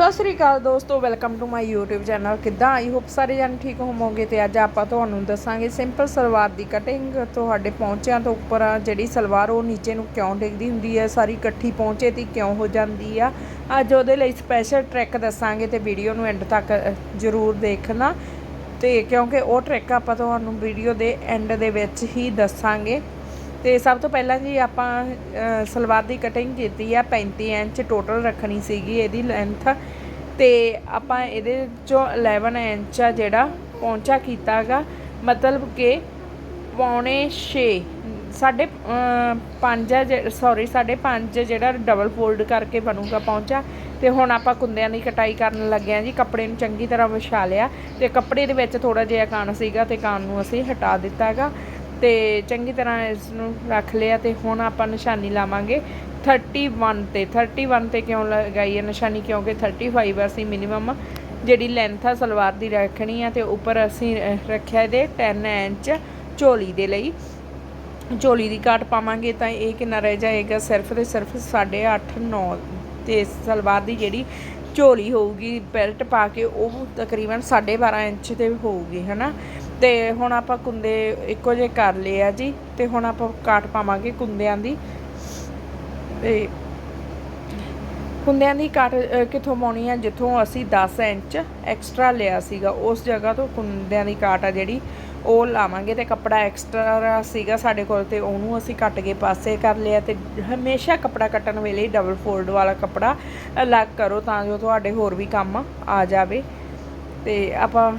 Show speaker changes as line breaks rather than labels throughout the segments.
ਸਤਿ ਸ੍ਰੀ ਅਕਾਲ ਦੋਸਤੋ welcome to my YouTube channel ਕਿੱਦਾਂ? ਆਈ ਹੋਪ ਸਾਰੇ ਜਣ ਠੀਕ ਹੋਵੋਗੇ ਤੇ ਅੱਜ ਆਪਾਂ ਤੁਹਾਨੂੰ ਦੱਸਾਂਗੇ ਸਿੰਪਲ ਸਲਵਾਰ ਦੀ ਕਟਿੰਗ ਤੁਹਾਡੇ ਪੌਂਚਿਆਂ ਤੋਂ ਉੱਪਰ ਜਿਹੜੀ ਸਲਵਾਰ, ਉਹ ਨੀਚੇ ਨੂੰ ਕਿਉਂ ਡਿੱਗਦੀ ਹੁੰਦੀ ਹੈ? ਸਾਰੀ ਇਕੱਠੀ ਪੌਂਚੇ ਤੇ ਕਿਉਂ ਹੋ ਜਾਂਦੀ ਆ? ਅੱਜ ਉਹਦੇ ਲਈ ਸਪੈਸ਼ਲ ਟ੍ਰਿਕ ਦੱਸਾਂਗੇ ਤੇ ਵੀਡੀਓ ਨੂੰ ਐਂਡ ਤੱਕ ਜ਼ਰੂਰ ਦੇਖਣਾ। ਤੇ ਕਿਉਂਕਿ ਉਹ ਟ੍ਰਿਕ ਆਪਾਂ ਤੁਹਾਨੂੰ ਵੀਡੀਓ ਦੇ ਐਂਡ ਦੇ ਵਿੱਚ ਹੀ ਦੱਸਾਂਗੇ। ਤੇ ਸਭ ਤੋਂ ਪਹਿਲਾਂ ਜੀ ਆਪਾਂ ਸਲਵਾਰ ਦੀ ਕਟਿੰਗ ਕੀਤੀ ਆ 35 ਇੰਚ ਟੋਟਲ ਰੱਖਣੀ ਸੀਗੀ ਇਹਦੀ ਲੈਂਥ ਤੇ ਆਪਾਂ ਇਹਦੇ ਚੋਂ 11 ਇੰਚ ਆ ਜਿਹੜਾ ਪੌਂਚਾ ਕੀਤਾਗਾ ਮਤਲਬ ਕਿ ਪੌਣੇ 6 ਸਾਡੇ 5 ਸੌਰੀ ਸਾਡੇ 5 ਜਿਹੜਾ ਡਬਲ ਫੋਲਡ ਕਰਕੇ ਬਣੂਗਾ ਪੌਂਚਾ। ਤੇ ਹੁਣ ਆਪਾਂ ਕੁੰਦਿਆਂ ਦੀ ਕਟਾਈ ਕਰਨ ਲੱਗੇ ਆ ਜੀ, ਕੱਪੜੇ ਨੂੰ ਚੰਗੀ ਤਰ੍ਹਾਂ ਵਿਛਾ ਲਿਆ। ਤੇ ਕੱਪੜੇ ਦੇ ਵਿੱਚ ਥੋੜਾ ਜਿਹਾ ਕਾਣ ਸੀਗਾ ਤੇ ਕਾਣ ਨੂੰ ਅਸੀਂ ਹਟਾ ਦਿੱਤਾ ਦਿੱਤਾਗਾ ਤੇ ਚੰਗੀ ਤਰ੍ਹਾਂ ਇਸ ਨੂੰ ਰੱਖ ਲਿਆ ਤੇ ਹੁਣ ਆਪਾਂ ਨਿਸ਼ਾਨੀ ਲਾਵਾਂਗੇ 31 ਤੇ। 31 ਤੇ ਕਿਉਂ ਲਗਾਈ ਹੈ ਨਿਸ਼ਾਨੀ? ਕਿਉਂਕਿ 35 ਅਸੀਂ ਮਿਨੀਮਮ ਜਿਹੜੀ ਲੈਂਥ ਆ ਸਲਵਾਰ ਦੀ ਰੱਖਣੀ ਆ ਤੇ ਉੱਪਰ ਅਸੀਂ ਰੱਖਿਆ ਇਹਦੇ 10 ਇੰਚ ਝੋਲੀ ਦੇ ਲਈ। ਝੋਲੀ ਦੀ ਕਾਟ ਪਾਵਾਂਗੇ ਤਾਂ ਇਹ ਕਿੰਨਾ ਰਹਿ ਜਾਏਗਾ? ਸਿਰਫ ਤੇ ਸਿਰਫ 8.5 9 ਤੇ ਸਲਵਾਰ ਦੀ ਜਿਹੜੀ ਝੋਲੀ ਹੋਊਗੀ ਬੈਲਟ ਪਾ ਕੇ ਉਹ ਤਕਰੀਬਨ 12.5 ਇੰਚ ਤੇ ਹੋਊਗੀ, ਹਨਾ? ਤੇ ਹੁਣ ਆਪਾਂ ਕੁੰਦੇ ਇੱਕੋ ਜਿਹੇ ਕਰ ਲਏ ਆ ਜੀ, ਤੇ ਹੁਣ ਆਪਾਂ ਕਾਟ ਪਾਵਾਂਗੇ ਕੁੰਦਿਆਂ ਦੀ। ਤੇ ਕੁੰਦਿਆਂ ਦੀ ਕਾਟ ਕਿੱਥੋਂ ਪਾਉਣੀ ਆ? ਜਿੱਥੋਂ ਅਸੀਂ 10 ਇੰਚ ਐਕਸਟਰਾ ਲਿਆ ਸੀਗਾ, ਉਸ ਜਗ੍ਹਾ ਤੋਂ ਕੁੰਦਿਆਂ ਦੀ ਕਾਟ ਆ ਜਿਹੜੀ, ਉਹ ਲਾਵਾਂਗੇ ਤੇ ਕੱਪੜਾ ਐਕਸਟਰਾ ਸੀਗਾ ਸਾਡੇ ਕੋਲ ਤੇ ਉਹਨੂੰ ਅਸੀਂ ਕੱਟ ਕੇ ਪਾਸੇ ਕਰ ਲਿਆ ਤੇ ਹਮੇਸ਼ਾ ਕੱਪੜਾ ਕੱਟਣ ਵੇਲੇ ਡਬਲ ਫੋਲਡ ਵਾਲਾ ਕੱਪੜਾ ਅਲੱਗ ਕਰੋ ਤਾਂ ਜੋ ਤੁਹਾਡੇ ਹੋਰ ਵੀ ਕੰਮ ਆ ਜਾਵੇ। ਤੇ ਆਪਾਂ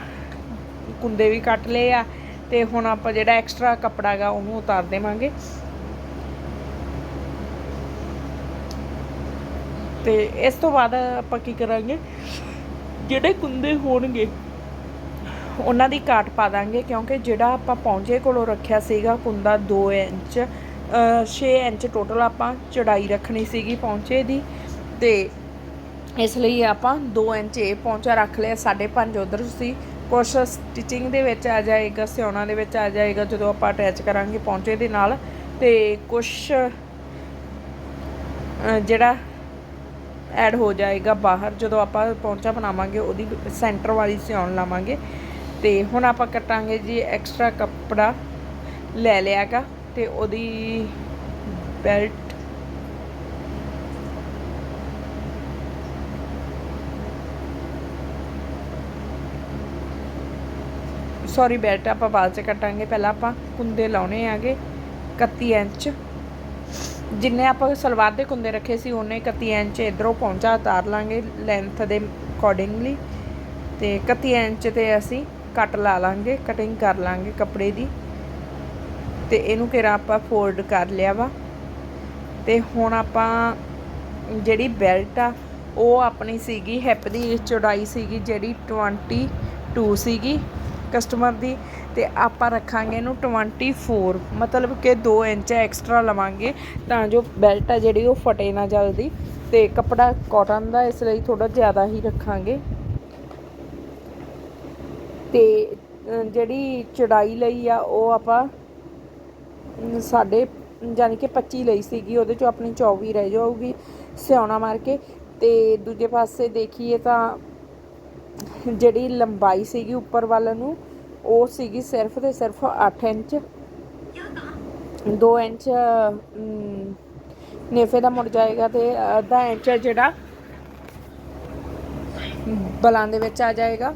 ਕੁੰਦੇ ਵੀ ਕੱਟ ਲਏ ਆ ਤੇ ਹੁਣ ਆਪਾਂ ਜਿਹੜਾ ਐਕਸਟਰਾ ਕੱਪੜਾ ਗਾ ਉਹਨੂੰ ਉਤਾਰ ਦੇਵਾਂਗੇ। ਤੇ ਇਸ ਤੋਂ ਬਾਅਦ ਆਪਾਂ ਕੀ ਕਰਾਂਗੇ, ਜਿਹੜੇ ਕੁੰਦੇ ਹੋਣਗੇ, ਉਹਨਾਂ ਦੀ ਕਾਟ ਪਾ ਦਾਂਗੇ ਕਿਉਂਕਿ ਜਿਹੜਾ ਆਪਾਂ ਪੌਂਚੇ ਕੋਲੋਂ ਰੱਖਿਆ ਸੀਗਾ ਕੁੰਦਾ 2 ਇੰਚ 6 ਇੰਚ ਟੋਟਲ ਆਪਾਂ ਚੜਾਈ ਰੱਖਣੀ ਸੀਗੀ ਪੌਂਚੇ ਦੀ ਤੇ ਇਸ ਲਈ ਆਪਾਂ 2 ਇੰਚ ਇਹ ਪੌਂਚਾ ਰੱਖ ਲਿਆ 5.5 ਉਧਰ ਸੀ ਕੁਛ ਸਟਿਚਿੰਗ ਦੇ ਵਿੱਚ ਆ ਜਾਏਗਾ, ਸਿਉਣਾ ਦੇ ਵਿੱਚ ਆ ਜਾਏਗਾ, ਜਦੋਂ ਆਪਾਂ ਅਟੈਚ ਕਰਾਂਗੇ ਪੌਂਚੇ ਦੇ ਨਾਲ, ਤੇ ਕੁਛ ਜਿਹੜਾ ਐਡ ਹੋ ਜਾਏਗਾ ਬਾਹਰ, ਜਦੋਂ ਆਪਾਂ ਪੌਂਚਾ ਬਣਾਵਾਂਗੇ, ਉਹਦੀ ਸੈਂਟਰ ਵਾਲੀ ਸਿਉਣ ਲਾਵਾਂਗੇ। ਤੇ ਹੁਣ ਆਪਾਂ ਕੱਟਾਂਗੇ ਜੀ ਐਕਸਟਰਾ ਕੱਪੜਾ ਲੈ ਲਿਆਗਾ, ਤੇ ਉਹਦੀ ਬੈਲਟ ਸੌਰੀ ਬੈਲਟ ਆਪਾਂ ਬਾਅਦ ਚ ਕੱਟਾਂਗੇ। ਪਹਿਲਾਂ ਆਪਾਂ ਕੁੰਦੇ ਲਾਉਣੇ ਆਗੇ 31 ਇੰਚ। ਜਿੰਨੇ ਆਪਾਂ ਸਲਵਾਰ ਦੇ ਕੁੰਦੇ ਰੱਖੇ ਸੀ, ਉਹਨੇ 31 ਇੰਚ ਇਧਰੋਂ ਪਹੁੰਚਾ ਉਤਾਰ ਲਾਂਗੇ ਲੈਂਥ ਦੇ ਅਕੋਰਡਿੰਗਲੀ ਤੇ 31 ਇੰਚ ਤੇ ਅਸੀਂ ਕੱਟ ਲਾ ਲਾਂਗੇ ਕਟਿੰਗ ਕਰ ਲਾਂਗੇ ਕੱਪੜੇ ਦੀ। ਤੇ ਇਹਨੂੰ ਕਿਰਾ ਆਪਾਂ ਫੋਲਡ ਕਰ ਲਿਆ ਵਾ। ਤੇ ਹੁਣ ਆਪਾਂ ਜਿਹੜੀ ਬੈਲਟ ਆ, ਉਹ ਆਪਣੀ ਸੀਗੀ ਹਿਪ ਦੀ ਚੌੜਾਈ ਸੀਗੀ ਜਿਹੜੀ 22 ਸੀਗੀ। ਕਸਟਮਰ ਦੀ ਤੇ ਆਪਾਂ ਰੱਖਾਂਗੇ ਇਹਨੂੰ 24 ਮਤਲਬ ਕਿ 2 ਇੰਚ ਐਕਸਟਰਾ ਲਵਾਂਗੇ ਤਾਂ ਜੋ ਬੈਲਟ ਆ ਜਿਹੜੀ ਉਹ ਫਟੇ ਨਾ ਜਲਦੀ ਤੇ ਕੱਪੜਾ ਕਾਟਨ ਦਾ ਇਸ ਲਈ ਥੋੜਾ ਜ਼ਿਆਦਾ ਹੀ ਰੱਖਾਂਗੇ। ਤੇ ਜਿਹੜੀ ਚੜਾਈ ਲਈ ਆ ਉਹ ਆਪਾਂ ਅਮ, ਸਾਡੇ ਯਾਨੀ ਕਿ 25 ਲਈ ਸੀਗੀ ਉਹਦੇ ਚੋਂ ਆਪਣੀ 24 ਰਹਿ ਜਾਊਗੀ ਸਿਆਉਣਾ ਮਾਰ ਕੇ। ਤੇ ਦੂਜੇ ਪਾਸੇ ਦੇਖੀਏ ਤਾਂ ਜਿਹੜੀ ਲੰਬਾਈ ਸੀਗੀ ਉੱਪਰ ਵੱਲ ਨੂੰ, ਉਹ ਸੀਗੀ ਸਿਰਫ ਤੇ ਸਿਰਫ 8 ਇੰਚ। 2 ਇੰਚ ਨੇਫੇ ਦਾ ਮੁੜ ਜਾਏਗਾ ਤੇ ਅੱਧਾ ਇੰਚ ਜਿਹੜਾ ਬਲਾਂ ਦੇ ਵਿੱਚ ਆ ਜਾਏਗਾ।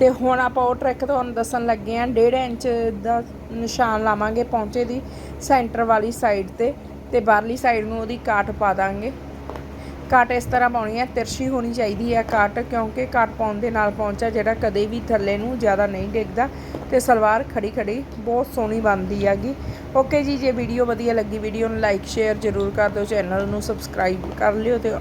ਤੇ ਹੁਣ ਆਪਾਂ ਉਹ ਟਰੈਕ ਤੁਹਾਨੂੰ ਦੱਸਣ ਲੱਗੇ ਆਂ 1.5 ਇੰਚ ਦਾ ਨਿਸ਼ਾਨ ਲਾਵਾਂਗੇ ਪੌਂਚੇ ਦੀ, ਸੈਂਟਰ ਵਾਲੀ ਸਾਈਡ ਤੇ ਤੇ ਬਾਹਰਲੀ ਸਾਈਡ ਨੂੰ ਉਹਦੀ ਕਾਟ ਪਾ ਦਾਂਗੇ। ਕਾਟ ਇਸ ਤਰ੍ਹਾਂ ਪਾਉਣੀ ਹੈ, ਤਿਰਛੀ ਹੋਣੀ ਚਾਹੀਦੀ ਹੈ ਕਾਟ ਕਿਉਂਕਿ ਕਾਟ ਪਾਉਣ ਦੇ ਨਾਲ ਪਹੁੰਚਾ ਜਿਹੜਾ ਕਦੇ ਵੀ ਥੱਲੇ ਨੂੰ ਜ਼ਿਆਦਾ ਨਹੀਂ ਡਿੱਗਦਾ ਤੇ ਸਲਵਾਰ ਖੜੀ ਖੜੀ ਬਹੁਤ ਸੋਹਣੀ ਬਣਦੀ ਹੈਗੀ। ਓਕੇ ਜੀ, ਜੇ ਵੀਡੀਓ ਵਧੀਆ ਲੱਗੀ ਵੀਡੀਓ ਨੂੰ ਲਾਈਕ ਸ਼ੇਅਰ ਜ਼ਰੂਰ ਕਰ ਦਿਓ ਚੈਨਲ ਨੂੰ ਸਬਸਕ੍ਰਾਈਬ ਕਰ ਲਿਓ ਤੇ